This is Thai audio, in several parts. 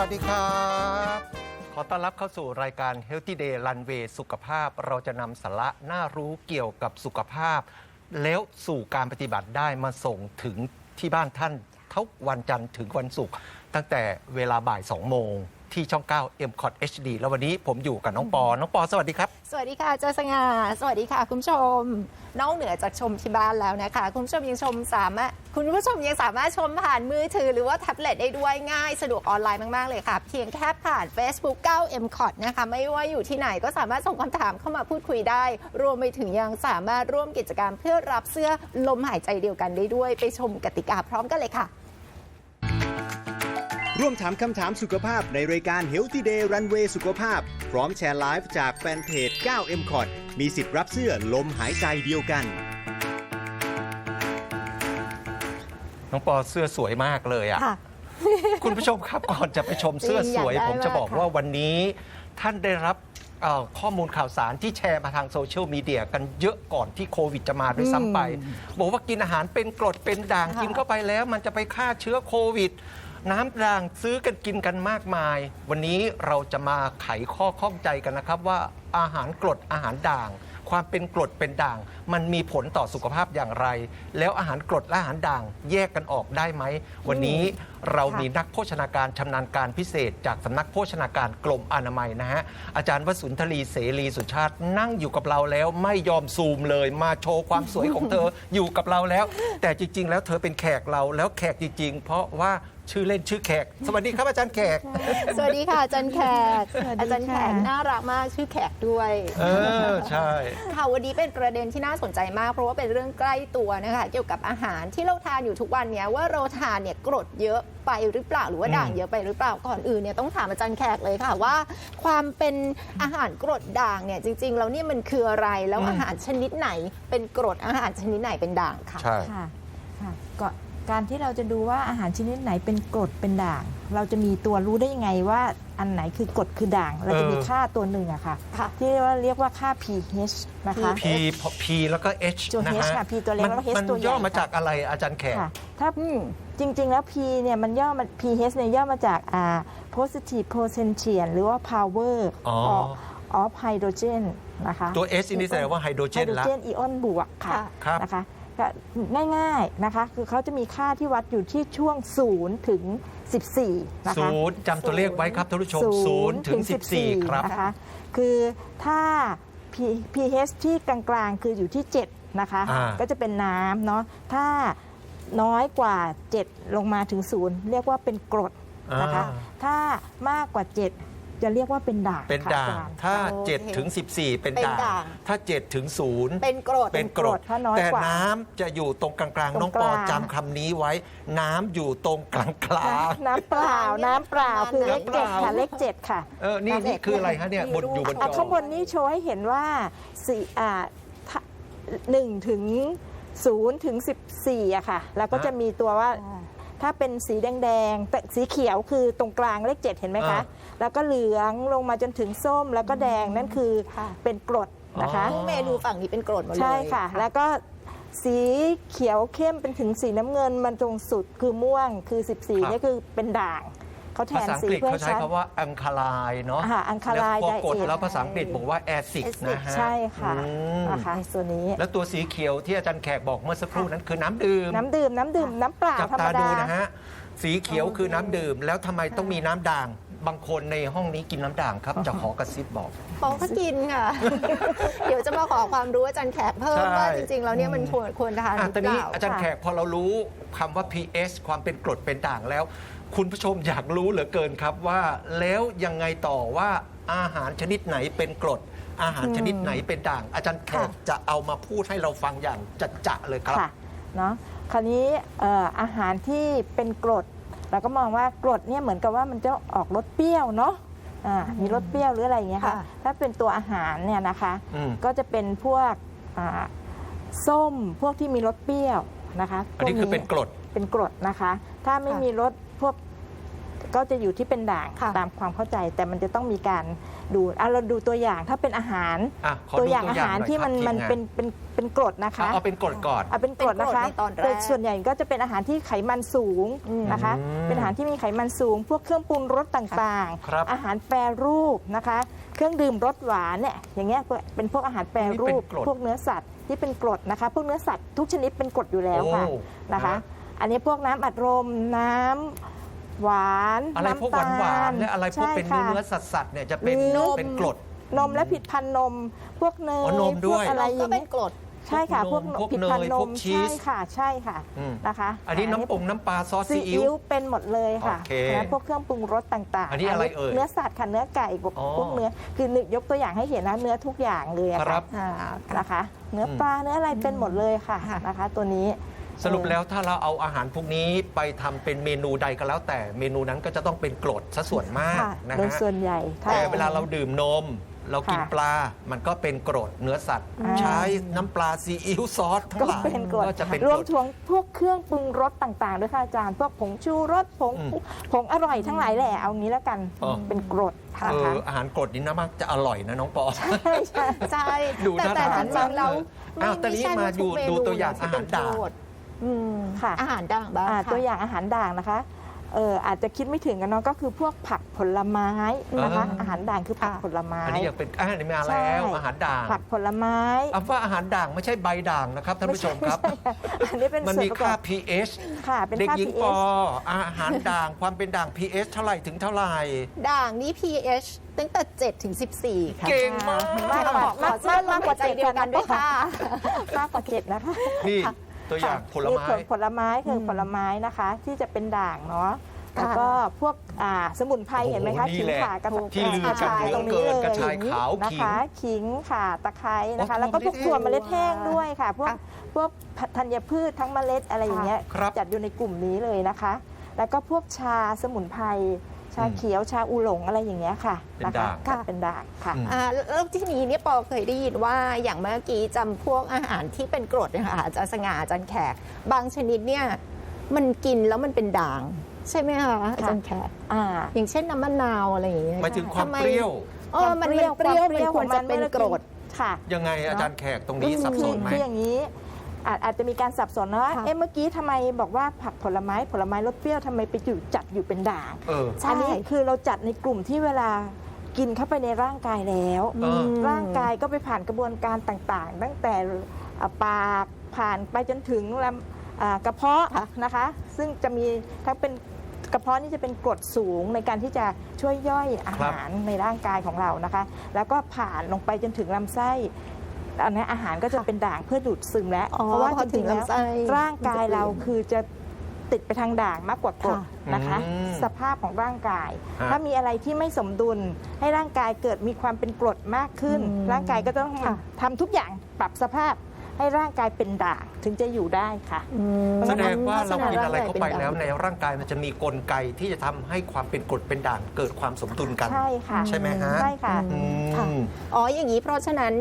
วัสดีครับ ขอต้อนรับเข้าสู่รายการ Healthy Day Runway สุขภาพ เราจะนำสาระน่ารู้เกี่ยวกับสุขภาพ แล้วสู่การปฏิบัติได้มาส่งถึงที่บ้านท่านทุกวันจันทร์ถึงวันศุกร์ตั้งแต่เวลาบ่าย 2 โมง ที่ช่อง 9 m c o t HD แล้ววันนี้ผมอยู่กับน้องปอ น้องปอสวัสดีครับ สวัสดีค่ะเจ้าสง่าสวัสดีค่ะ คุณผู้ชม นอกเหนือจากชมที่บ้านแล้วนะคะ คุณผู้ชมยังชมสามารถคุณผู้ชมยังสามารถชมผ่านมือถือ หรือว่าแท็บเล็ตได้ด้วยง่ายสะดวกออนไลน์มาก ๆ เลยค่ะ เพียงแค่ผ่าน Facebook 9 m c o t นะคะ ไม่ว่าอยู่ที่ไหนก็สามารถส่งคำถามเข้ามาพูดคุยได้ รวมไปถึงยังสามารถร่วมกิจกรรมเพื่อรับเสื้อลมหายใจเดียวกันได้ด้วย ไปชมกติกาพร้อมกันเลยค่ะ ร่วมถามคำถามสุขภาพในรายการ Healthy Day Runway สุขภาพ พร้อมแชร์ไลฟ์จากแฟนเพจ 9M c o t มีสิทธิ์รับเสื้อลมหายใจเดียวกัน น้องปอเสื้อสวยมากเลยอะ ค่ะ คุณผู้ชมครับก่อนจะไปชมเสื้อสวยจริงอยากได้ผมจะบอกมากค่ะ ว่าวันนี้ ท่านได้รับเอ่อข้อมูลข่าวสารที่แชร์มาทางโซเชียลมีเดียกันเยอะก่อนที่โควิดจะมาด้วยซ้ำไป บอกว่ากินอาหารเป็นกรดเป็นด่างค่ะกินเข้าไปแล้ว มันจะไปฆ่าเชื้อโควิด น้ำด่างซื้อกันกินกันมากมาย วันนี้เราจะมาไขข้อข้องใจกันนะครับว่าอาหารกรดอาหารด่าง ความเป็นกรดเป็นด่าง มันมีผลต่อสุขภาพอย่างไร แล้วอาหารกรดและอาหารด่างแยกกันออกได้ไหม วันนี้เรามีนักโภชนาการชำนาญการพิเศษ จากสำนักโภชนาการกรมอนามัยนะฮะอาจารย์วสุนทรีเสรีสุชาตินั่งอยู่กับเราแล้วไม่ยอมซูมเลยมาโชว์ความสวยของเธออยู่กับเราแล้ว แต่จริง ๆ แล้วเธอเป็นแขกเราแล้วแขกจริง ๆ เพราะว่า ชื่อเล่นชื่อแขก สวัสดีครับอาจารย์แขก สวัสดีค่ะอาจารย์แขกสวัสดีอาจารย์แขกค่ะน่ารักมากชื่อแขกด้วยเออ ใช่ ค่ะวันนี้เป็นประเด็นที่น่าสนใจมาก เพราะว่าเป็นเรื่องใกล้ตัวนะคะเกี่ยวกับอาหารที่เราทานอยู่ทุกวันเนี้ยว่าเราทานเนี่ยกรดเยอะไปหรือเปล่าหรือว่าอืมด่างเยอะไปหรือเปล่าก่อนอื่นเนี่ยต้องถามอาจารย์แขกเลยค่ะว่า ความเป็นอาหารกรดด่างเนี่ยจริง ๆ แล้วเนี่ยมันคืออะไรแล้วอาหารชนิดไหนเป็นกรดอาหารชนิดไหนเป็นด่างค่ะ ใช่ ค่ะ ค่ะก็ การที่เราจะดูว่าอาหารชนิดไหนเป็นกรดเป็นด่าง เราจะมีตัวรู้ได้ยังไงว่าอันไหนคือกรดคือด่าง เราจะมีเออค่าตัวหนึ่งอะค่ะ ค่ะ ที่ว่าเรียกว่าค่า pH นะคะ P P แล้วก็ H ตัวนะ H ฮะค่ะ P ตัวเล็กมันแล้วก็ H มันตัวใหญ่ย่อมาค่ะ จากอะไรอาจารย์แขก ค่ะถ้าจริง ๆ แล้ว P เนี่ยมันย่อมา pH เนี่ยย่อมาจากอ่า positive potential หรือว่า power อ๋อ of of hydrogen นะคะตัว S นี่แสดงว่าไฮโดรเจนละไฮโดรเจน อิออนบวกค่ะค่ะครับ นะคะก็ ง่ายๆนะคะ คือเขาจะมีค่าที่วัดอยู่ที่ช่วง 0 ถึง 14 นะคะศูนย์จำตัวเลขไว้ครับท่านผู้ชมศูนย์ถึง 14 ครับนะคะคือถ้า P- pH ที่กลางๆ คืออยู่ที่ 7 นะคะ อ่า ก็จะเป็นน้ำเนาะถ้าน้อยกว่า 7 ลงมาถึง 0 เรียกว่าเป็นกรดนะคะ อ่า ถ้ามากกว่า 7 จะเรียกว่าเป็นด่างเป็นค่ะด่างอจรย์ ถ้าโอเค7ถึง14 เป็นเป็นด่างด่าง ถ้า7ถึง0เป็นกรด เป็นกรดถ้าน้อยแต่กว่าน้ำจะอยู่ตรงกลางๆตรงน้องปอกลาง จำคำนี้ไว้ น้ำอยู่ตรงกลาง น้ำเปล่า น้ำเปล่าคือเลขน้ำเปเจ็ดล่า ค่ะเลขเจ็ดค่ะ ๆเออนี่นี่คืออะไรฮะเนี่ยบนอยู่บนจอะอ ข้างบนนี้โชว์ให้เห็นว่าสี่อ่าถ้าหนึ่งถึงศูนย์ถึงสิบสี่อะค่ะ แล้วก็จะมีตัวว่า ถ้าเป็นสีแดงๆแต่สีเขียวคือตรงกลางเลขเจ็ดเห็นไหมคะแล้วก็เหลืองลงมาจนถึงส้มแล้วก็แดงนั่นคือค่ะ เป็นกรดนะคะ อ๋อเมนูฝั่งนี้เป็นกรดหมดเลยใช่ค่ะ แล้วก็สีเขียวเข้มเป็นถึงสีน้ำเงินมันตรงสุดคือม่วงคือครับ14นี่คือเป็นด่าง เขาแทภานษาอังสีกฤษเพื่อเขาให้ใช้ชัด คำว่าอังคาไลเนาะอ่า alkaline แล้วพอกด diet แล้วภาษาอังกฤษบอกว่าแอซิด acid นะฮะใช่ค่ะอืมนะคะตัวนี้ แล้วตัวสีเขียวที่อาจารย์แขกบอกเมื่อสักครู่นั้นคือน้ำดื่ม น้ำดื่ม น้ำดื่ม น้ำเปล่าจับธรรตามดา ดูนะฮะ สีเขียวคือน้ำดื่ม แล้วทำไมต้องมีน้ำด่าง บางคนในห้องนี้กินน้ำด่างครับ จะขอกระซิบบอกปองก็กินค่ะ เดี๋ยวจะมาขอความรู้อาจารย์แขกเพิ่มใช่ ว่าจริงๆ แล้วเนี่ยมันควรควรทานหอะรือตอนเปนี้ล่าอาจารย์แขกพอเรารู้คำว่า pH ความเป็นกรดเป็นด่างแล้ว คุณผู้ชมอยากรู้เหลือเกินครับว่า แล้วยังไงต่อว่าอาหารชนิดไหนเป็นกรด อาหารชนิดไหนเป็นด่าง อาจารย์แขกจะเอามาพูดให้เราฟังอย่างจัดจะเลยครับค่ะเนาะคราวนี้เอ่ออาหารที่เป็นกรดเราก็มองว่ากรดเนี่ยเหมือนกับว่ามันจะออกรสเปรี้ยวเนาะอ่ามีรสเปรี้ยวหรืออะไรอย่างเงี้ยค่ะค่ะถ้าเป็นตัวอาหารเนี่ยนะคะอืมก็จะเป็นพวกอ่าส้มพวกที่มีรสเปรี้ยวนะคะอันนี้คือเป็นกรดเป็นกรดนะคะ ถ้าไม่ค่ะมีรสพว กก็จะอยู่ที่เป็นด่างค่ะตามความเข้าใจ แต่มันจะต้องมีการดูอะเราดูตัวอย่างถ้าเป็นอาหารอะขอตัวดูอย่างตัวอาอย่างหารหน่อยที่ครับมันทีมมันงานเป็นเป็นเป็นกรดนะคะเอาเอาเป็นกรดก่อนเอาเป็นกรดนะคะเป็นกรดในตอนแรกโดยส่วนใหญ่ก็จะเป็นอาหารที่ไขมันสูงนะคะ อืมเป็นอาหารที่มีไขมันสูง พวกเครื่องปรุงรสต่างครับ อาหารแปรรูปนะคะ เครื่องดื่มรสหวานเนี่ยอย่างเงี้ยเป็นพวกอาหารแปรรูปนี่เป็นกรดพวกเนื้อสัตว์ที่เป็นกรดนะคะ พวกเนื้อสัตว์ทุกชนิดเป็นกรดอยู่แล้วค่ะ โอ้ นะคะนะอันนี้พวกน้ำอัดลมน้ำ หวานอะไรพวกหวานหวานๆและอะไรพวกใช่เป็นค่ะเนื้อสัตว์สัตว์เนี่ยจะเป็นมีนมเป็นกรดนมและผิดพันธุ์นม พวกเนอ๋อยนมด้พววยกอะไรอก็ย่างเป็เงี้นยกรดใช่ค่ะพพววกกนมพวกผิดพันธุ์เนยนพวมกชีใช่สค่ะใช่ค่ะอืมนะคะ อันนี้น้ำปงน้ำปลาซอสซีซีอิ๊อิ๊ววเป็นหมดเลยค่ะโอเคนะพวกเครื่องปรุงรสต่างๆ อันนี้อะไรเอ่ยเนื้อสัตว์ค่ะเนื้อไก่พวกอ๋อพวกเนื้อคือนึกยกตัวอย่างให้เห็นนะเนื้อทุกอย่างเลยอะครัค่ะบอ่านะคะ เนื้อปลาเนื้ออะไรเป็นหมดเลยค่ะค่ะนะคะ ตัวนี้ สรุปแล้วถ้าเราเอาอาหารพวกนี้ไปทำเป็นเมนูใดก็แล้วแต่เมนูนั้นก็จะต้องเป็นกรดซะส่วนมากค่ะนะโดยฮะส่วนใหญ่ถ้แต่เวลาเราดื่มนม เรากินค่ะปลา มันก็เป็นกรดเนื้อสัตว์อ่าใช้น้ำปลาซีอิ๊วซอสทั้งก็หลายเป็นกรดก็จะเป็นรกวรมดถึงพวกเครื่องปรุงรสต่างๆด้วยค่ะอาจารย์พวกผงชูรสผงอืมผงอร่อยทั้งหลายแหละเอางี้แล้วกันอ๋อเป็นกรดเอนะคะออาหารกรดนี่นะมักจะอร่อยนะน้องปอใช่ใช่ใช่ดูแต่น่าแต่ทาจนริงๆแล้วอ้าวแต่นี้มาดูไใช่ว่ทุกดูตัวอย่างเมนูอาหารด่างที่เป็นโทษ อืมค่ะอาหารด่างบ้างอ่าค่ะ ตัวอย่างอาหารด่างนะคะเอออาจจะคิดไม่ถึงกันเนาะก็คือพวกผักผลไม้นะคะ อ่า อาหารด่างคือผักค่ะผลไม้ อันนี้ยังเป็นอาหารนี้มาแล้วใช่อาหารด่างผักผลไม้ เอาว่าอาหารด่างไม่ใช่ใบด่างนะครับท่านผู้ชมครับ อันนี้เป็นมันส่วนมีประกค่า อบ pH ค่ะเป็นเด็กค่า หญิงป pH ออาหารด่างความเป็นด่าง pH เท่าไหร่ถึงเท่าไหร่ ด่างนี่ pH ตั้งแต่ 7 ถึง 14 ค่ะ เก่งมาก มากกว่าขอเชื่อมากกว่าใจเดียวกันด้วยค่ะ มากกว่าเจ็ดนะคะ นี่ ตัวอย่างผลไม้นี่ผลไม้คืออผลไม้นะคะ ที่จะเป็นด่างเนาะแล้วก็พวกอ่าสมุนไพรโอ้โหเห็นไหมคะนี่ขิงแหละข่ากระที่ลือกันกระชายเหลือตรงนี้เกิเลนยกระชายขาวนะขิงคะ ขิงข่าตะไคร้นะคะโอ้แล้วก็พวกถั่ถั่ววเมล็ดแห้งด้วยค่ะ พวกค่ะพวกธัญพืชทั้งเมล็ดอะไรอย่างเงี้ยครับจัดอยู่ในกลุ่มนี้เลยนะคะ แล้วก็พวกชาสมุนไพร ชาอืมเขียวชาอูหลงอะไรอย่างเงี้ยค่ะเป็นนะคะด่างจัดเป็นด่างค่ะอืมอ่าแล้วที่นี้เนี่ยปอเคยได้ยินว่าอย่างเมื่อกี้จำพวกอาหารที่เป็นกรดนะคะอาจารย์สง่าอาจารย์แขก บางชนิดเนี่ยมันกินแล้วมันเป็นด่าง ใช่ไหมคะอาจารย์แขก อ่า อย่างเช่นน้ำมะนาวอะไรอย่างเงี้ยหมายถึงความทำไเปรี้ยว เออมันเป็นเปรี้ยวมันควรจะเป็นกรด ค่ะ ยังไงอาจารย์แขกตรงนี้สับสนไหม คืออย่างนี้ อาจอาจจะมีการสับสนนะว่าค่ะเอ๊ะเมื่อกี้ทำไมบอกว่าผักผลไม้ผลไม้รสเปรี้ยวทำไมไปอยู่จัดอยู่เป็นด่าง เออ ใช่ อันี้คือเราจัดในกลุ่มที่เวลากินเข้าไปในร่างกายแล้ว เออ ร่างกายก็ไปผ่านกระบวนการต่างๆ ตั้งแต่อ่าปากผ่านไปจนถึงลำอ่ากระเพาะนะคะ ซึ่งจะมีทั้งเป็นกระเพาะนี่จะเป็นกรดสูงในการที่จะช่วยย่อยอาหารในร่างกายของเรานะคะ แล้วก็ผ่านลงไปจนถึงลำไส้ อันนี้อาหารก็จะเป็นด่างเพื่อดูดซึมแล้ว อ๋อเพราะว่าพอจถึริงงๆแล้วลำไส้ร่างกายเรามันจะเปลี่ยนคือจะติดไปทางด่างมากกว่ากรดค่ะ นะคะ อืมสภาพของร่างกาย ฮะ ถ้ามีอะไรที่ไม่สมดุล ให้ร่างกายเกิดมีความเป็นกรดมากขึ้น อืมร่างกายก็ต้องค่ะ ทำทุกอย่างปรับสภาพ ให้ร่างกายเป็นด่างถึงจะอยู่ได้ค่ะอืมแสดงว่าเรากินอะไรเข้าไปร่งกยแล้วในร่างกายมันจะมีกลไกที่จะทำให้ความเป็นกรดเป็นด่างเกิดความสมดุลกัน ใช่ค่ะใช่ไหมฮะใช่ค่ะอือืมค่ะอ๋ออย่างนี้เพราะฉะนั้น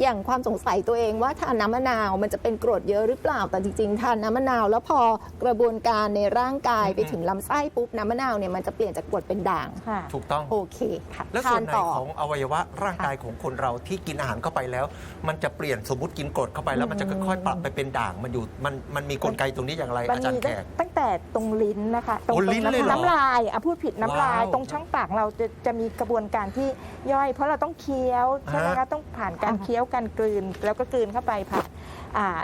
อย่างความสงสัยตัวเองว่าทานน้ำมะนาวมันจะเป็นกรดเยอะหรือเปล่าแต่จริงๆทานน้ำมะนาวแล้วพอกระบวนการในร่างกายไปถึงลำไส้ปุ๊บน้ำมะนาวเนี่ยมันจะเปลี่ยนจากกรดเป็นด่างค่ะถูกต้องโอเคค่ะและทาส่วนนไหนต่อของอวัยวะร่างกายของคนเราที่กินอาหารเข้าไปแล้ว มันจะเปลี่ยนสมมติกินกรดเข้าไปแล้วมันจะค่อยๆปรับไปเป็นด่างมันอยู่มันมันมีกลไกตรงนี้อย่างไรมันอาจารมีย์แขก ตั้งแต่ตรงลิ้นนะคะตรงโอ้ตรงลิ้นเลยเหรอน้ำลายอะพูดผิดน้ำลาย ว้าวตรงช่องปากเราจะจะมีกระบวนการที่ย่อย เพราะเราต้องเคี้ยวใช่ไหมฮะคะต้องผ่านการเคี้ยวการกลืน แล้วก็กลืนเข้าไปผ่านอ่า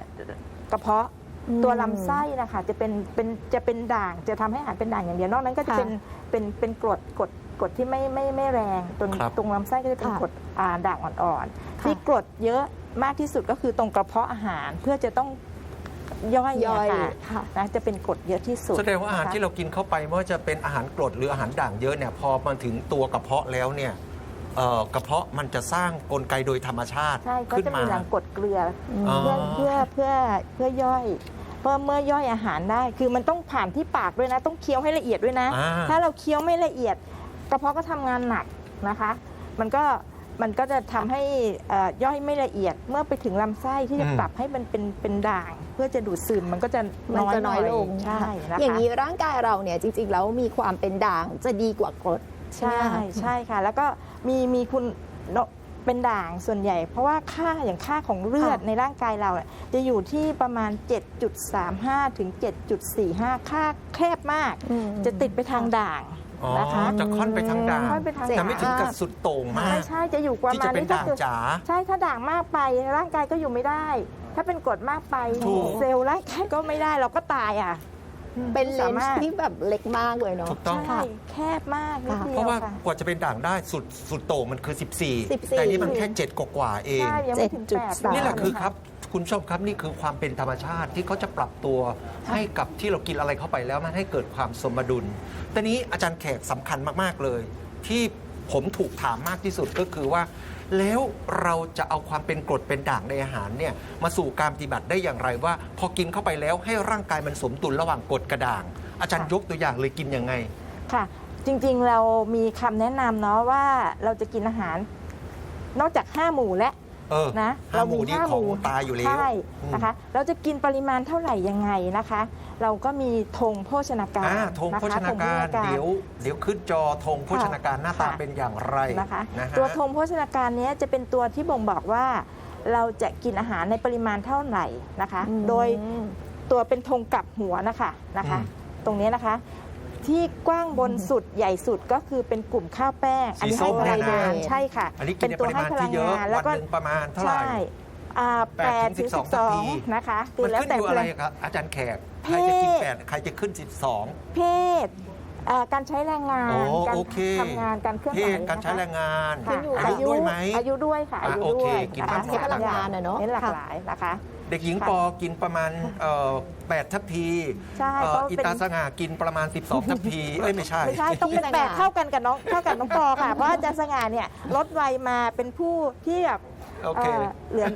กระเพาะ อืม ตัวลำไส้นะคะจะเป็นเป็นจะเป็นด่างจะทำให้อาหารเป็นด่างอย่างเดียวนอกนั้นก็จะค่ะเป็นเป็นเป็นกรดกรด กรดที่ไม่ไม่ไม่แรงตรงครับตรงลำไส้ก็จะเป็นค่ะกรดอ่าด่างอ่อนๆค่ะที่กรดเยอะมากที่สุดก็คือตรงกระเพาะอาหารเพื่อจะต้องย่อยย่อยอะค่ะ ค่ะนะจะเป็นกรดเยอะที่สุดแสดงว่าอาหารนะคะ ที่เรากินเข้าไปไม่ว่าจะเป็นอาหารกรดหรืออาหารด่างเยอะเนี่ยพอมาถึงตัวกระเพาะแล้วเนี่ยเอ่อกระเพาะมันจะสร้างกลไกโดยธรรมชาติใช่ก็ขึ้นจะมา มีหลังกรดเกลือออ๋อเพื่อเพื่อเพื่อเพื่อย่อยเพื่อเมื่อย่อยอาหารได้ คือมันต้องผ่านที่ปากด้วยนะ ต้องเคี้ยวให้ละเอียดด้วยนะ อ่า ถ้าเราเคี้ยวไม่ละเอียด กระเพาะก็ทำงานหนักนะคะ มันก็มันก็จะทำให้เอ่อย่อยไม่ละเอียดเมื่อไปถึงลำไส้ที่จะอืมปรับให้มันเป็นเป็นด่าง เพื่อจะดูดซึมมันก็จะมันน้อยจะน้อยลงใช่นะคะอย่างนี้ร่างกายเราเนี่ยจริง ๆ แล้วมีความเป็นด่างจะดีกว่ากรดใช่ใช่ไหมคะใช่ค่ะ แล้วก็มีมีคุณโนเป็นด่างส่วนใหญ่ เพราะว่าค่าอย่างค่าของเลือดค่ะในร่างกายเราเนี่ยจะอยู่ที่ประมาณ 7.35 ถึง 7.45 ค่าแคบมากอืมจะติดไปทางด่าง อ๋อนะคะจะค่อนไปทางด่างค่อนไปทางแต่ไม่ถึงกับด่างสุดโต่งมาไม่กใช่จะอยู่ประที่มาจะณเป็นนี้ถ้าด่างเกิดจ๋า ใช่ถ้าด่างมากไปร่างกายก็อยู่ไม่ได้ ถ้าเป็นกรดมากไปถูก เซลล์ร่างกายก็ไม่ได้เราก็ตายอะเป็นเลสานมารถส์ที่แบบเล็กมากเลยเนาะ ถูกต้อง ใช่แคบมากนิดค่ะเดีเพยวราะว่าค่ะกว่าจะเป็นด่างได้สุดสุดโต่งมันคือ 14 14 แต่นี่มันแค่ 7 กว่าๆเอง ใช่ยังไม่ถึงเจ็ดแปจุดดสามนี่แหละคือเยครับ คุณผู้ชมครับนี่คือความเป็นธรรมชาติที่เขาจะปรับตัวให้กับที่เรากินอะไรเข้าไปแล้วมันให้เกิดความสมดุลตอนนี้อาจารย์แขกสำคัญมากๆเลย ที่ผมถูกถามมากที่สุดก็คือว่า แล้วเราจะเอาความเป็นกรดเป็นด่างในอาหารเนี่ยมาสู่การปฏิบัติได้อย่างไรว่า พอกินเข้าไปแล้วให้ร่างกายมันสมดุลระหว่างกรดกระด่าง อาจารย์ยกตัวอย่างเลยกินยังไง ค่ะ จริงๆเรามีคำแนะนำเนาะว่าเราจะกินอาหาร นอกจาก 5 หมู่และ เออนะห้าหมู่นี่ของตายอยู่แล้วใช่อืมนะคะ เราจะกินปริมาณเท่าไหร่ยังไงนะคะ เราก็มีธงโภชนาการอ่าธงะคะโภชนาการธงโภชเดี๋ยวเดี๋ยวขึ้นจอธงโภชนาการหน้าตาค่ะเป็นอย่างไรนะคะนะฮะตัวธงโภชนาการเนี้ยจะเป็นตัวที่บ่งบอกว่า เราจะกินอาหารในปริมาณเท่าไหร่นะคะอืมโดยตัวเป็นธงกลับหัวนะคะนะคะ ตรงเนี้ยนะคะ ที่กว้างบนสุดใหญ่สุดก็คือเป็นกลุ่มข้าวแป้ง อันนี้สีส้ให้มพลังงานเนี่ยนะใช่ค่ะ อันนี้กินในปริมาณที่เยอะแล้ววันก็หนึ่งประมาณเท่าไหร่ ใช่อ่าแปแปดดถึถึงงสิสิบบสสอองงนาที นะคะคืมันอแล้วขึ้นแต่อยู่พอะไรลัง ครับอาจารย์แขกเพใครจะกินศแปดใครจะขึ้น 12 เพศอ่าการใช้แรงงาน โอ้การโอเค ทำงานการเคลื่อนเพไหวศการใช้นะคะแรงงานค่ะอายุด้วยไหม อายุด้วยค่ะอะอายุโอเคด้วยกินนะคะทั้งสอง ใช้พลังงานอะเนาะเน้นหลากค่ะหลายนะคะ เด็กหญิงค่ะปอกินประมาณเอ่อแปดทัพพีใช่เอ่อเพราะอิเป็นตาสง่ากินประมาณ 12 ทัพพีเอ้ยไม่ใช่ ไม่ใช่ต้องเป็นพี่สง่าแปดเท่ากันกับน้องเท่ากับน้องปอค่ะ เพราะอาจารย์สง่าเนี่ยลดวัยมาเป็นผู้ที่แบบโอเค เอ่อเหลือ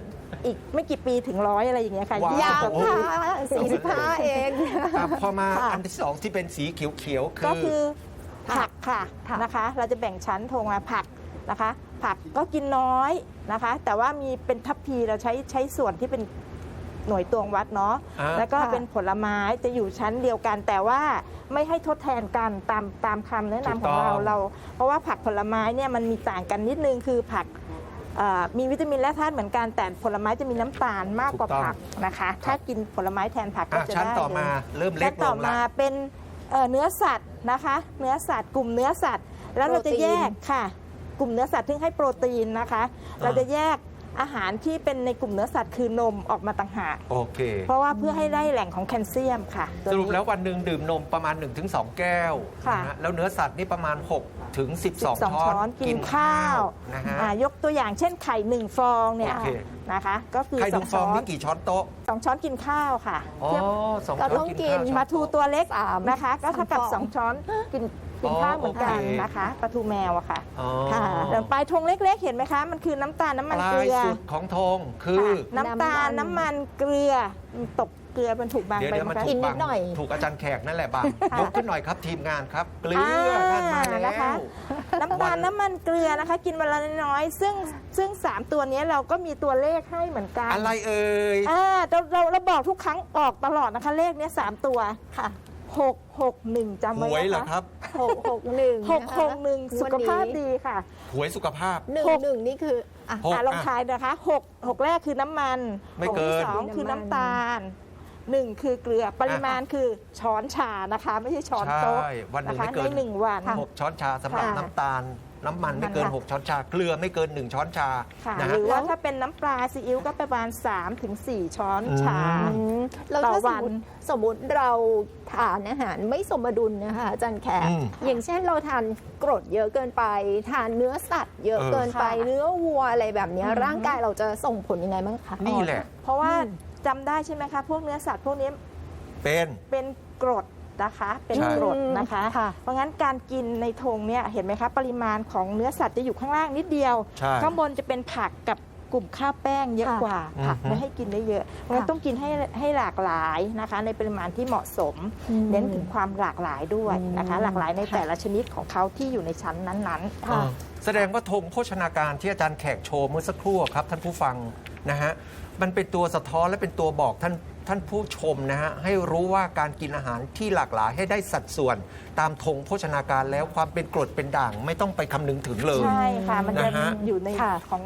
อีกไม่กี่ปีถึงร้อยอะไรอย่างเงี้ยค่ะว้าวยี่ยาสิวบกว่าปีค่ะสี่สิบห้าเอง อะพอมาค่ะ อันที่สองที่เป็นสีเขียวๆคืก็อคือผักค่ะค่ะนะคะ เราจะแบ่งชั้นโทงมาผักนะคะ ผักก็กินน้อยนะคะ แต่ว่ามีเป็นทัพพีเราใช้ใช้ส่วนที่เป็น หน่วยตวงวัดเนาะอ่า แล้วก็ค่ะเป็นผลไม้จะอยู่ชั้นเดียวกัน แต่ว่าไม่ให้ทดแทนกันตามตามคำแนะนำของเราเรา เพราะว่าผักผลไม้เนี่ยมันมีต่างกันนิดนึงคือผักเอ่อมีวิตามินและธาตุเหมือนกันแต่ผลไม้จะมีน้ำตาลมากกว่าถูกต้องผักนะคะ ถ้ากินผลไม้แทนผักก็อะจะชั้นได้ต่อมาเริ่มเล็และกลต่องละ มาเป็นเอ่อเนื้อสัตว์นะคะ เนื้อสัตว์กลุ่มเนื้อสัตว์ แล้วเราจะแยกค่ะ กลุ่มเนื้อสัตว์ที่ให้โปรตีนนะคะ เราจะแยก อาหารที่เป็นในกลุ่มเนื้อสัตว์คือนมออกมาต่างหากโอเค เพราะว่าเพื่อให้ได้แหล่งของแคลเซียมค่ะตัสรุปนี้ แล้ววันหนึ่งดื่มนมประมาณ 1-2 แก้วค่ะนฮแล้วเนื้อสัตว์นี่ประมาณ 6 ถึง 12 12ช้ช้อนอนกินข้าวนะฮะ อ่ายกตัวอย่างเช่นไข่หนึ่งฟองเนี่ยโอเค นะคะ ก็คือไข่สดุองงฟอช้งอนนี่กี่ช้อนโต๊ะสองช้อนกินข้าวค่ะอ๋อเทียบสองก็ช้อนต้องกินกินข้าวช้อนปลาทูตัวเล็กสามนะคะ ก็เท่ากับสามฟองสองช้อนกิน กินอ๋อข้าวเหมือนกันโอเคนะคะปลาทูแมวอะค่ะอ๋อค่ะแต่ปลายธงเล็กๆ เห็นไหมคะ มันคือน้ำตาลน้ำมันปลาเกยลือสุดของธงคือ ค่ะน้ำตาลน้ำมันน้ำมันเกลือตกเกลือมันถูกบางเดี๋ยวไปเดี๋ยวไหมมันคะ ถูกิกนนิบัดงหน่อย ถูกอาจารย์แขกนั่นแหละบังค่ะยกขึ้นหน่อยครับทีมงานครับ เกลือท่านมาอ่าแล้นะคะ ว น้ำตาลน้ำมันเกลือนะคะ กินวันละน้อยๆซึ่งซึ่งสามตัวนี้เราก็มีตัวเลขให้เหมือนกันอะไรเอ่ย อ่าเราเราเราบอกทุกครั้งออกตลอดนะคะเลขเนี้ยสามตัวค่ะ หกหกหนึ่งจำหไว้วยเหรอนะคคะรับหกหกหนึ่งหกหกหนึ่งสุขภาพดีค่ะ หวยสุขภาพ หนึ่งหกหนึ่งนี่คืออะ หกอะลองอะทายนะคะหกหกแรกคือน้ำมันไม่หกเกิน ที่สองคือน้ำตาลหนึ่งคือเกลือปริมาณคือช้อนชานะคะ ไม่ใช่ช้อนโต๊ะใช่วันหนึ่งนะคะไม่เกิในนหนึ่งวัน หกช้อนชาสำหรับค่ะ น้ำตาล น้ำมันไม่เกินค่ะ6ช้อนชา เกลือไม่เกิน 1 ช้อนชาค่ะนะหฮะ รือว่าถ้าเป็นน้ำปลาซีอิ๊วก็ประมาณ3ถึง4ช้อนชา อื อืมแล้วต่อถ้าสวัมนมติสมมติเราทานอาหารไม่สมดุลนะคะอาจารย์แขกอืมอย่างเช่นเราทานกรดเยอะเกินไป ทานเนื้อสัตว์เยอะเออเกินไปค่ะ เนื้อวัวอะไรแบบเนี้ยอือฮึร่างกายเราจะส่งผลยังไงบ้างคะ นี่แหละ เพราะว่าอืมจำได้ใช่ไหมคะ พวกเนื้อสัตว์พวกนี้เป็น เป็นกรด นะคะ เป็นใช่กรดนะคะค่ะเพราะงั้นการกินในธงเนี่ยเห็นไหมคะปริมาณของเนื้อสัตว์จะอยู่ข้างล่างนิดเดียว ใช่ข้างบนจะเป็นผักกับกลุ่มข้าวแป้งเยอะค่ะกว่าผักอือฮึไม่ให้กินได้เยอะเพราะงั้นค่ะต้องกินให้ให้หลากหลายนะคะ ในปริมาณที่เหมาะสม อืม เน้นถึงความหลากหลายด้วยนะคะอืมหลากหลายในค่ะแต่ละชนิดของเขาที่อยู่ในชั้นนั้นๆอ่าแสดงว่าธงโภชนาการที่อาจารย์แขกโชว์เมื่อสักครู่ครับท่านผู้ฟังนะฮะมันเป็นตัวสะท้อนและเป็นตัวบอกท่าน ท่านผู้ชมนะฮะให้รู้ว่าการกินอาหารที่หลากหลายให้ได้สัดส่วน ตามธงโภชนาการแล้วความเป็นกรดเป็นด่าง ไม่ต้องไปคำนึงถึงเลย ใช่ค่ะ มันจะนะฮะ อยู่ในค่ะ ของ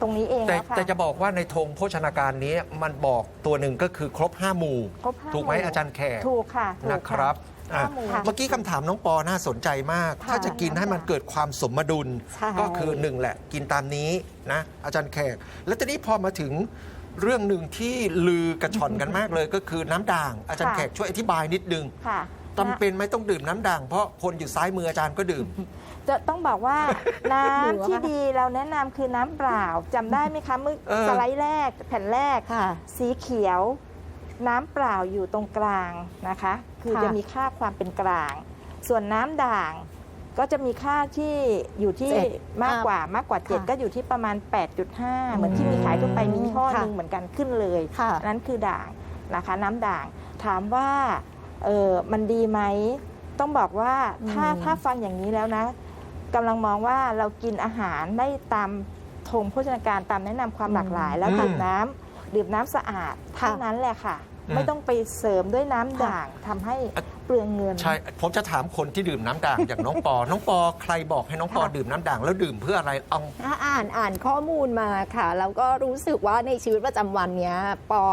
ตรงนี้เองแต่แล้วค่ะ แต่จะบอกว่าในธงโภชนาการนี้มันบอกตัวหนึ่งก็คือครบ 5 หมู่ ครบห้าถูกไหมหมู่ อาจารย์แขกถูกค่ะถูกนะครับอะห้าหมู่เมื่อกี้คำถามน้องปอน่าสนใจมาก ค่ะถ้าจะกินให้มันเกิดความสมดุล ใช่ ก็คือหนึ่งแหละกินตามนี้นะอาจารย์แขก แล้วทีนี้พอมาถึง เรื่องหนึ่งที่ลือกระชอนกันมากเลยก็คือน้ำด่าง อาจารย์ค่ะ แขกช่วยอธิบายนิดนึงค่ะจำเป็นไหม่ต้องดื่มน้ำด่างเพราะคนอยู่ซ้ายมืออาจารย์ก็ดื่ม จะต้องบอกว่า น้หนูำอะที่ค่ะดีเราแนะนำคือน้ำเปล่าจำได้ไหมคะเมื่อเออ สไลด์แรกแผ่นแรก ค่ะ สีเขียว น้ำเปล่าอยู่ตรงกลางนะคะ คือค่ะ จะมีค่าความเป็นกลาง ส่วนน้ำด่าง ก็จะมีค่าที่อยู่ที่เจ็ดมากกว่ามากกว่าค่ะ7ก็อยู่ที่ประมาณ 8.5 เหมือนที่มีขายทั่วไปมียี่ห้อค่ะหนึ่งเหมือนกันขึ้นเลย ค่ะ อันนั้นคือด่างนะคะน้ำด่าง ถามว่าเออมันดีไหม ต้องบอกว่าถ้าอืม ถ้าฟังอย่างนี้แล้วนะกำลังมองว่าเรากินอาหารได้ตามธงโภชนาการตามแนะนำความหลากหลาย แล้วอืมดื่มน้ำดื่มน้ำสะอาดเท่านั้นแหละค่ะอืม ไม่ต้องไปเสริมด้วยน้ำด่างทำให้เปลืองเงิน ใช่ ผมจะถามคนที่ดื่มน้ำด่างอย่างน้องปอ น้องปอใครบอกให้น้องปอค่ะดื่มน้ำด่างแล้วดื่มเพื่ออะไรเอาถ้าอ่านอ่านข้อมูลมาค่ะ แล้วก็รู้สึกว่าในชีวิตประจำวันเนี้ย ปอ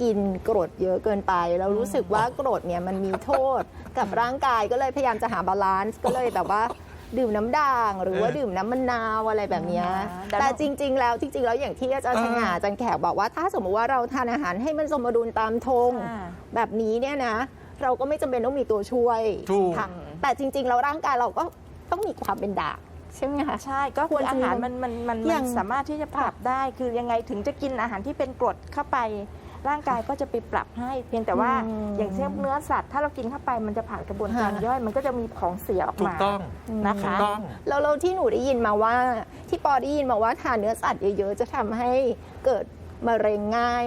กินกรดเยอะเกินไป แล้วรู้สึกว่ากรดเนี่ยมันมีโทษกับร่างกายก็เลยพยายามจะหาบาลานซ์ก็เลยแบบว่า ดื่มน้ำด่าง หรือว่าเออดื่มน้ำมะนาวอะไรแบบเนี้ยอ่าแต่แต่จริง ๆ แล้วจริง ๆ แล้วอย่างที่อาจารย์เออสง่าอาจารย์แขกบอกว่าถ้าสมมติว่าเราทานอาหารให้มันสมดุลตามธงอ่า แบบนี้เนี่ยนะ เราก็ไม่จำเป็นต้องมีตัวช่วยถูกค่ะแต่จริงๆแล้วร่างกายเราก็ต้องมีความเป็นด่างใช่ไหมคะ ใช่ก็ควคือรจะอามีหารมันมันมันอย่ามังนสามารถที่จะปรับได้ คือยังไงถึงจะกินอาหารที่เป็นกรดเข้าไป ร่างกายก็จะไปปรับให้ เพียงแต่ว่าอืม อย่างเช่นเนื้อสัตว์ ถ้าเรากินเข้าไปมันจะผ่านกระบวนการค่ะย่อย มันก็จะมีของเสียออกถูกมา ต้องนะถูคะกต้อง แล้วเราที่หนูได้ยินมาว่า ที่ปอได้ยินมาว่าทานเนื้อสัตว์เยอะ ๆ จะทำให้เกิดมะเร็งง่าย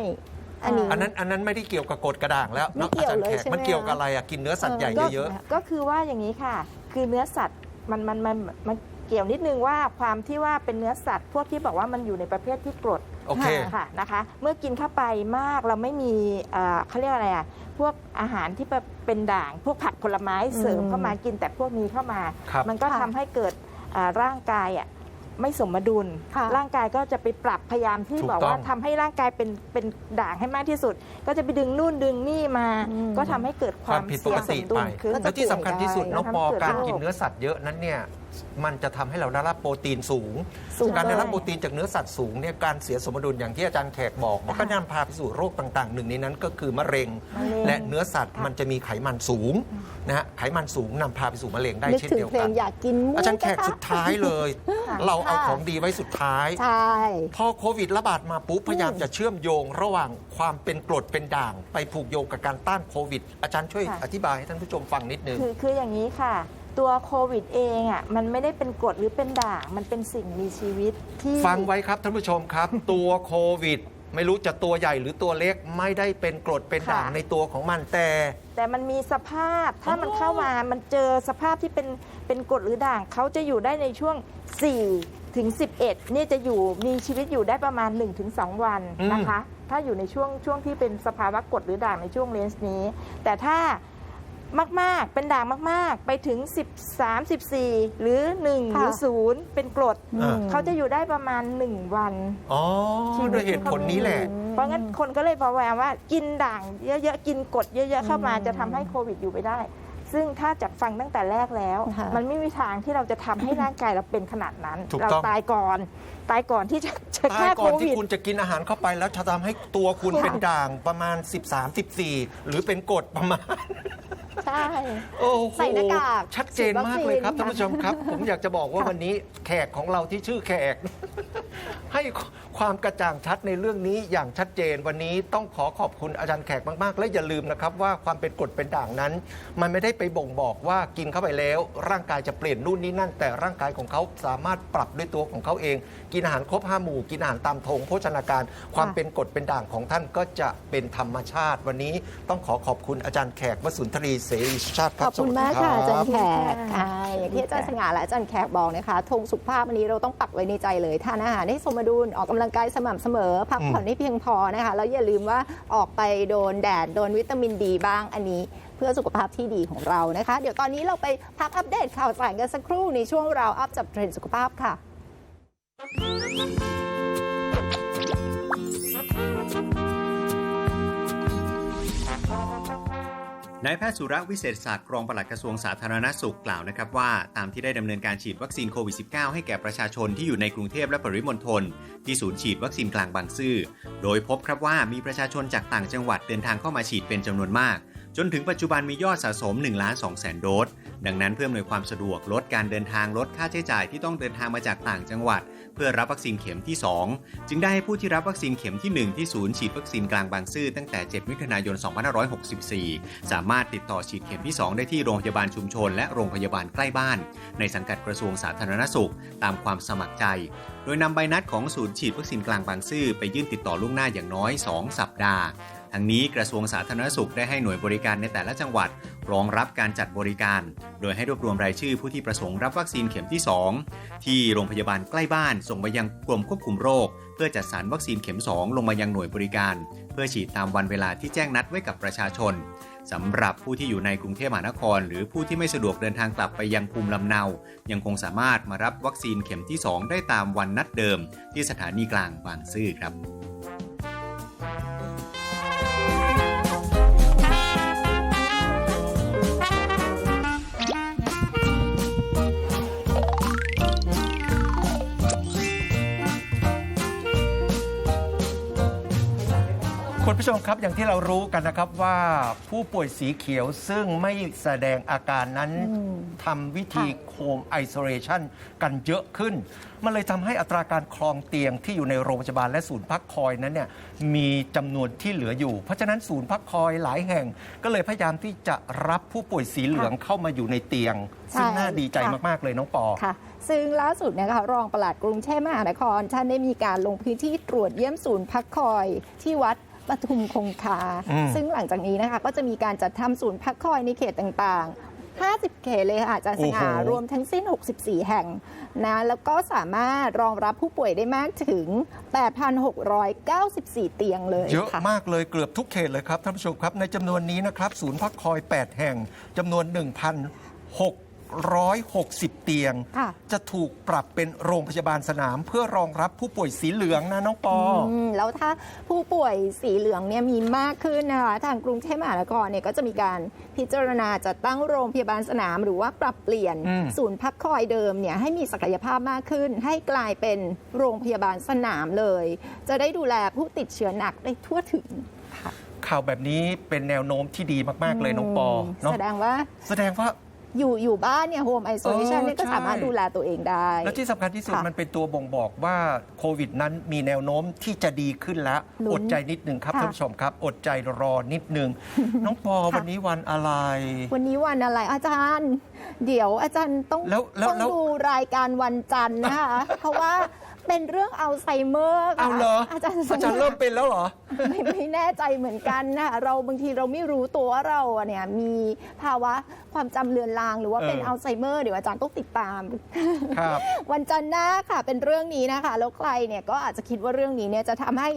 อันนี้ อันนั้นอันนั้นไม่ได้เกี่ยวกับกรดกระด่างแล้วไม่นาะเกี่ยวอาจารเลยแขกใช่ไหมมันเกี่ยวกับอะไรอะกินเนื้อสัตว์ใหญ่ก็ เยอะ ก็คือว่าอย่างนี้ค่ะ คือเนื้อสัตว์มันมันมันมัน เกี่ยวนิดนึงว่าความที่ว่าเป็นเนื้อสัตว์ พวกที่บอกว่ามันอยู่ในประเภทที่กรดๆโอเค ค่ะนะคะ เมื่อกินเข้าไปมากเราไม่มีเอ่อเขาเรียกอะไรอะพวกอาหารที่แบบเป็นด่าง พวกผักผลไม้เสริมอืมเข้ามากินแต่พวกนี้เข้ามา ครับมันก็ค่ะทำให้เกิดอ่าร่างกายอะไม่สมดุล ค่ะร่างกายก็จะไปปรับพยายามที่ถูกบอกว่าต้อง ทำให้ร่างกายเป็นเป็นด่างให้มากที่สุด ก็จะไปดึงนู่นดึงนี่มา อืม ก็ทำให้เกิดคาวความมผิดปเสียกสติมดุไปลขึ้น แล้วที่สำคัญที่สุดได้น้องปอทำให้เกิดการโรคกินเนื้อสัตว์เยอะนั้นเนี่ย มันจะทำให้เราได้รับโปรตีนสูง สูงการได้รับเลย โปรตีนจากเนื้อสัตว์สูงเนี่ยการเสียสมดุลอย่างที่อาจารย์แขกบอกมันก็นำพาไปสู่โรคต่างๆ หนึ่งในนั้นก็คือมะเร็งมะเร็งและเนื้อสัตว์ค่ะมันจะมีไขมันสูงนะฮะไขมันสูงนำพาไปสู่มะเร็งได้นึกเช่นถึงเดียวเพลกังน อยากกินหมูอาจารย์แขกกะทะสุดท้ายเลยค่ะเราเอาค่ะของดีไว้สุดท้าย ใช่ พอโควิดระบาดมาปุ๊บพยายามจะเชื่อมโยงระหว่างความเป็นกรดเป็นด่าง ไปผูกโยงกับการต้านโควิด อาจารย์ช่วยค่ะ อธิบายให้ท่านผู้ชมฟังนิดนึง คือคืออย่างนี้ค่ะ ตัวโควิดเองอะมันไม่ได้เป็นกรดหรือเป็นด่างมันเป็นสิ่งมีชีวิตที่ ฟังไว้ครับท่านผู้ชมครับ ตัวโควิด ไม่รู้จะตัวใหญ่หรือตัวเล็กไม่ได้เป็นกรดเป็นด่างค่ะ ในตัวของมันแต่ แต่มันมีสภาพถ้ามันเข้ามามันเจอสภาพที่เป็นเป็นกรดหรือด่างเขาจะอยู่ได้ในช่วง 4 ถึง 11เนี่ยจะอยู่มีชีวิตอยู่ได้ประมาณ 1-2 วันอืม นะคะ ถ้าอยู่ในช่วงช่วงที่เป็นสภาวะกรดหรือด่างในช่วงเลนส์นี้ แต่ถ้า มาก ๆ เป็นด่างมาก ๆ ไปถึง 13 14 หรือ 1หรือ 0 เป็นกรด อ่า เขาจะอยู่ได้ประมาณ 1 วัน อ๋อชีวิตด้วยเหตุผลนี้แหละ เพราะงั้นคนก็เลยพอแวมว่ากินด่างเยอะ ๆ กินกรดเยอะ ๆ เข้ามาอืมจะทำให้โควิดอยู่ไม่ได้ ซึ่งถ้าจากฟังตั้งแต่แรกแล้ว ค่ะ มันไม่มีทางที่เราจะทำให้ร่างกายเราเป็นขนาดนั้น ถูกเราต้อง ตายก่อน ตายก่อนที่จะจะตาฆ่ายก่โคอนที่วิด คุณจะกินอาหารเข้าไปแล้วจะทำให้ตัวคุณเป็นด่างประมาณ 13 14 หรือเป็นกรดประมาณ ใช่ โอ้โหใส่หน้ากากชัดเจนมากเลยครับฉีดวัคซีน ท่านผู้ชมครับ ผมอยากจะบอกว่าวันนี้แขกของเราที่ชื่อแขก ให้ ความกระจ่างชัดในเรื่องนี้อย่างชัดเจนวันนี้ต้องขอขอบคุณอาจารย์แขกมาก ๆ และอย่าลืมนะครับว่าความเป็นกรดเป็นด่างนั้น มันไม่ได้ไปบ่งบอกว่ากินเข้าไปแล้ว ร่างกายจะเปลี่ยนนู่นนี่นั่น แต่ร่างกายของเขาสามารถปรับด้วยตัวของเขาเอง กินอาหารครบห้าหมู่กินอาหารตามธงโภชนาการ ความเป็นกรดเป็นด่างของท่านก็จะเป็นธรรมชาติ วันนี้ต้องขอขอบคุณอาจารย์แขกวสุนทรีเสรีสุชาติคขรับอบคุณสวัสดีมากค่ะอาจารย์แขกค่ะใช่อย่างที่อาจารย์สง่าและอาจารย์แขกบอกนะคะธงสุขภาพวันนี้เราต้องปักไว้ในใจเลยทานอาหารให้สมมาดูออกกำลังกายสม่ำเสมอ พักผ่อนให้เพียงพอนะคะแล้วอย่าลืมว่าออกไปโดนแดดโดนวิตามินดีบ้างอันนี้ เพื่อสุขภาพที่ดีของเรานะคะ เดี๋ยวตอนนี้เราไปพักอัปเดตข่าวสารกันสักครู่ในช่วงราวอัพจับเทรนด์สุขภาพค่ะ นายแพทย์สุรวิเศษศักดิ์รองปลัดกระทรวงสาธารณสุขกล่าวนะครับว่า ตามที่ได้ดำเนินการฉีดวัคซีนโควิด -19 ให้แก่ประชาชนที่อยู่ในกรุงเทพและปริมณฑลที่ศูนย์ฉีดวัคซีนกลางบางซื่อ โดยพบครับว่ามีประชาชนจากต่างจังหวัดเดินทางเข้ามาฉีดเป็นจำนวนมาก จนถึงปัจจุบันมียอดสะสม1ล้าน2แสนโดส ดังนั้นเพื่ออำนวยความสะดวกลดการเดินทางลดค่าใช้จ่ายที่ต้องเดินทางมาจากต่างจังหวัด เพื่อรับวัคซีนเข็มที่ 2 จึงได้ให้ผู้ที่รับวัคซีนเข็มที่ 1 ที่ศูนย์ฉีดวัคซีนกลางบางซื่อตั้งแต่ 7 มิถุนายน 2564 สามารถติดต่อฉีดเข็มที่ 2 ได้ที่โรงพยาบาลชุมชน และโรงพยาบาลใกล้บ้าน ในสังกัดกระทรวงสาธารณสุข ตามความสมัครใจ โดยนำใบนัดของศูนย์ฉีดวัคซีนกลางบางซื่อไปยื่นติดต่อล่วงหน้าอย่างน้อย 2 สัปดาห์ ทั้งนี้กระทรวงสาธารณสุขได้ให้หน่วยบริการในแต่ละจังหวัด รองรับการจัดบริการ โดยให้รวบรวมรายชื่อผู้ที่ประสงค์รับวัคซีนเข็มที่ 2 ที่โรงพยาบาลใกล้บ้านส่งไปยังกรมควบคุมโรค เพื่อจัดสรรวัคซีนเข็ม 2 ลงมายังหน่วยบริการ เพื่อฉีดตามวันเวลาที่แจ้งนัดไว้กับประชาชนสำหรับผู้ที่อยู่ในกรุงเทพมหานคร หรือผู้ที่ไม่สะดวกเดินทางกลับไปยังภูมิลำเนา ยังคงสามารถมารับวัคซีนเข็มที่ 2 ได้ตามวันนัดเดิม ที่สถานีกลางบางซื่อครับ ผู้ชมครับอย่างที่เรารู้กันนะครับว่าผู้ป่วยสีเขียวซึ่งไม่แสดงอาการนั้นทำวิธีโ o มไอโซเลชันกันเยอะขึ้น มันเลยทำให้อัตราการครองเตียงที่อยู่ในโรงพยาบาลและศูนย์พักคอยนั้นเนี่ยมีจำนวนที่เหลืออยู่ เพราะฉะนั้นศูนย์พักคอยหลายแห่ง ก็เลยพยายามที่จะรับผู้ป่วยสีเหลืองเข้ามาอยู่ในเตียงใช่ซึ่งน่าดีใจค่ะมากๆเลยน้องปอค่ะซึ่งล่าสุดเนยคะรองปลัดกรุงเทพมหานครท่านได้มีการลงพื้นที่ตรวจเยี่ยมศูนย์พักคอยที่วัด ปทุมคงคา อืม ซึ่งหลังจากนี้นะคะ ก็จะมีการจัดทำศูนย์พักคอยในเขตต่างๆ 50 เขตเลยค่ะอาจารย์สง่าโอ้โห รวมทั้งสิ้น 64 แห่งนะแล้วก็สามารถรองรับผู้ป่วยได้มากถึง 8,694 เตียงเลยเยอะค่ะ มากเลยเกือบทุกเขตเลยครับท่านผู้ชมครับ ในจำนวนนี้นะครับ ศูนย์พักคอย 8 แห่งจำนวน 1,660 เตียง ค่ะ จะถูกปรับเป็นโรงพยาบาลสนาม เพื่อรองรับผู้ป่วยสีเหลืองนะน้องปออ อืมแล้วถ้าผู้ป่วยสีเหลืองเนี่ยมีมากขึ้นนะคะทางกรุงเทพมหานครเนี่ยก็จะมีการพิจารณาจัดตั้งโรงพยาบาลสนาม หรือว่าปรับเปลี่ยนอืม ศูนย์พักคอยเดิมเนี่ยให้มีศักยภาพมากขึ้น ให้กลายเป็นโรงพยาบาลสนามเลย จะได้ดูแลผู้ติดเชื้อหนักได้ทั่วถึงค่ะข่าวแบบนี้เป็นแนวโน้มที่ดีมาก ๆ เลยน้องปอเนาะแสดงว่า แสดงว่า อยู่อยู่บ้านเนี่ยโฮมไอโซเลชันเออเนี่ยก็ใช่สามารถดูแลตัวเองได้ และที่สำคัญที่สุดค่ะมันเป็นตัวบ่งบอกว่าโควิดนั้นมีแนวโน้มที่จะดีขึ้นแล้ว ลุ้นอดใจนิดหนึ่งครับค่ะ ท่านผู้ชมครับ อดใจรอนิดหนึ่ง น้องปอค่ะวันนี้วันอะไร วันนี้วันอะไรอาจารย์ เดี๋ยวอาจารย์ต้องแล้วแล้วต้องแล้ว ดูรายการวันจันทร์นะคะ เพราะว่า เป็นเรื่องอัลไซเมอร์ค่ะเอาเหรออาจารย์อาจารย์เริ่มเป็นแล้วเหรอ ไม่ไม่แน่ใจเหมือนกันนะคะเราบางทีเราไม่รู้ตัวว่าเราอะเนี่ยมีภาวะความจำเลือนลาง หรือว่าเป็นเอออัลไซเมอร์เดี๋ยวอาจารย์ต้องติดตาม ครับ วันจันทร์หน้าค่ะเป็นเรื่องนี้นะคะ แล้วใครเนี่ยก็อาจจะคิดว่าเรื่องนี้เนี่ยจะทำให้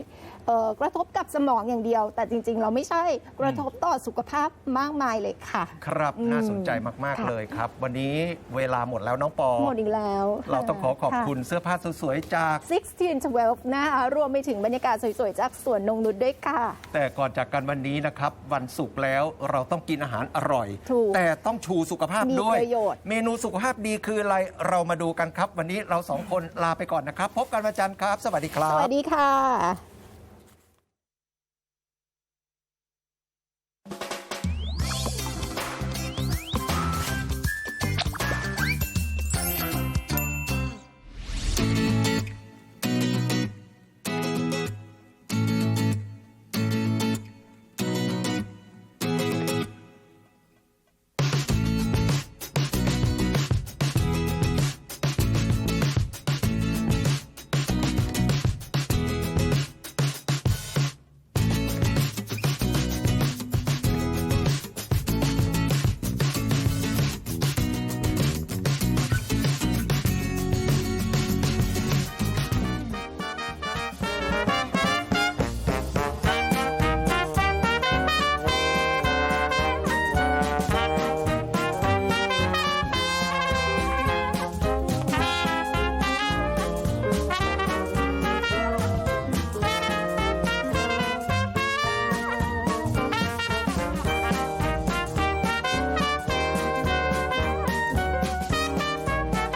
เอ่อกระทบกับสมองอย่างเดียว แต่จริง ๆ เราไม่ใช่กระทบต่อสุขภาพมากมายเลยค่ะ ครับอืมน่าสนใจมากค่ะๆเลยครับ วันนี้เวลาหมดแล้วน้องปอ หมดอีกแล้วเราต้องขอขอบคุณเสื้อผ้าสวยๆจาก 16 12 นะคะรวมไปถึงบรรยากาศสวย ๆ จากสวนนงนุชด้วยค่ะ แต่ก่อนจากกันวันนี้นะครับ วันศุกร์แล้วเราต้องกินอาหารอร่อย ถูกแต่ต้องชูสุขภาพมีด้วย ประโยชน์ เมนูสุขภาพดีคืออะไรเรามาดูกันครับ วันนี้เราสองคนลาไปก่อนนะครับ พบกันวันจันทร์ครับ สวัสดีครัสบ วัสดีค่ะ